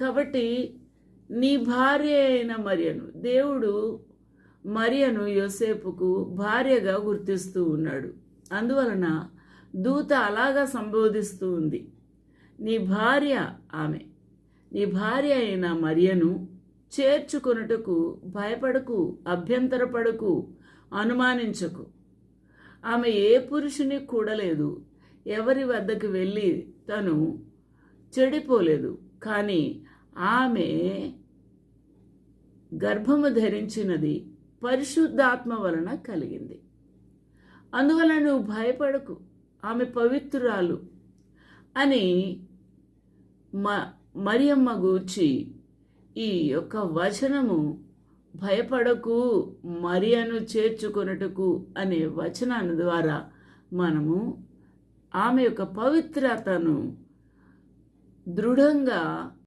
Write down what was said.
కాబట్టి నీ భార్య అయిన మరియను దేవుడు మరియను యోసేపుకు భార్యగా గుర్తిస్తూ ఉన్నాడు. అందువలన దూత అలాగా సంబోధిస్తూ ఉంది. నీ భార్య ఆమె నీ భార్య అయిన మరియను చేర్చుకొనుటకు భయపడకు అభ్యంతరపడకు అనుమానించకు. ఆమె ఏ పురుషుని కూడలేదు. ఎవరి వద్దకు వెళ్ళి తను చెడిపోలేదు. కానీ ఆమె గర్భము ధరించినది పరిశుద్ధాత్మ వలన కలిగింది. అందువలన నువ్వు భయపడకు ఆమె పవిత్రురాలు అని మ మరియమ్మ గూర్చి ఈ యొక్క వచనము భయపడకు మరియను చేర్చుకొనుటకు అనే వచనాన్ని ద్వారా మనము ఆమె యొక్క పవిత్రతను దృఢంగా